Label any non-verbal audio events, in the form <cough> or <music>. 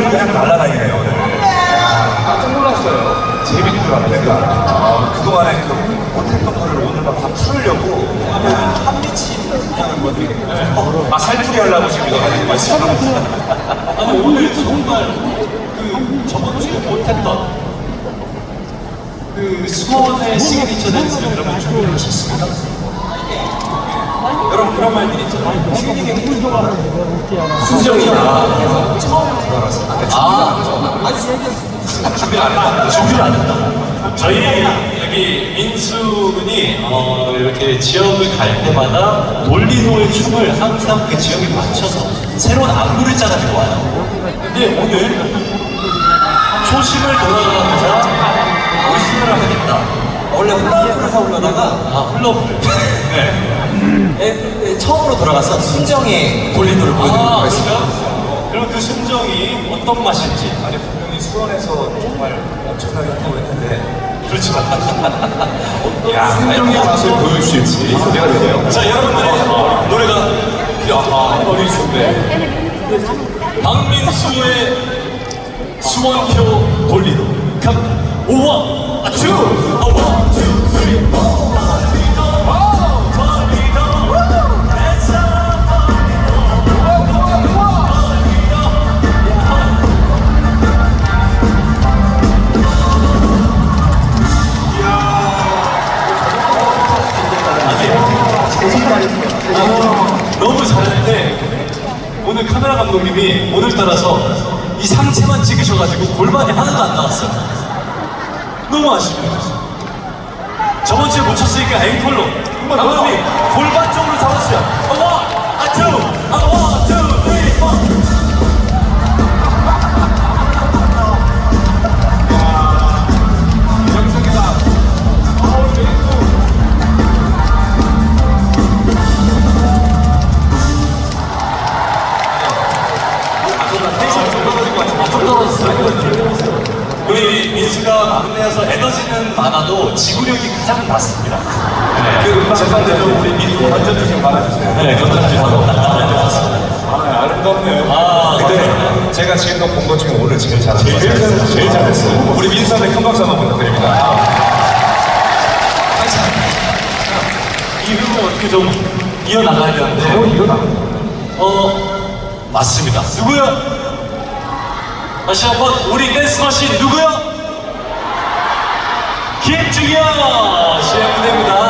오늘 그냥 날라다니네요 오늘. 깜짝 놀랐어요. 재밌는 줄 알았어요. 아, 그동안에 그 못했던 거를 오늘 막 다 풀으려고 한미치하는 거지. 아 살풀이 하려고 지금 이거 가지고 말씀하셨어요. 아니 오늘 정말 그 저번 주에 못했던 그 수원의 시그니처 댄스를 그러면 준비를 하셨습니다. 여러분 그런 말들 있잖아요. 순정이다. 아, 아니 준비 안 했다. 준비를 안 했다. 저희 여기 민수 군이 어, 이렇게 지역을 갈 때마다 돌리노의 춤을 항상 그 지역에 맞춰서 새로운 안무를 짜가지고 와요. 근데 오늘 초심을 돌아가면서 오심을 하겠다. 원래 훌라후프를 사오려다가 아, 훌러프를. <laughs> 네. 에, 에, 처음으로 돌아가서 순정의 돌리도를 보여드리도록 아, 하겠습니다. 그래요? 그럼 그 순정이 어떤 맛일지. 아니 분명히 수원에서 정말 엄청나게 한다고 했는데 그렇지만. 야 순정의 맛을 보여주실지 기대가 되네요. 자, 여러분들의 노래가, 야, 머리 좋네. 박민수의 수원표 돌리도. 갑니다. 원, 아, 투, 오늘 카메라 감독님이 오늘따라서 이 상체만 찍으셔가지고 골반이 하나도 안 나왔어요. 너무 아쉽네요. 저번 주에 못 쳤으니까 앵콜로 감독님 골반 막내여서 에너지는 많아도 지구력이 가장 낮습니다. 그 죄송한데요 우리 완전 좀 말아주세요. 네, 견전주하고 아 아름답네요. 아, 근데 제가 지금껏 본것 중에 오늘 제일 잘한 것 같아요. 제일 잘- 잘했어요. 우리 민수한테 큰 박수 한번 부탁드립니다. 이 흐름을 어떻게 좀 이어나가야 되는데. 어, 이거다. 어, 맞습니다. 누구요? 다시 한번 우리 댄스 머신 누구요? 씨 무대입니다.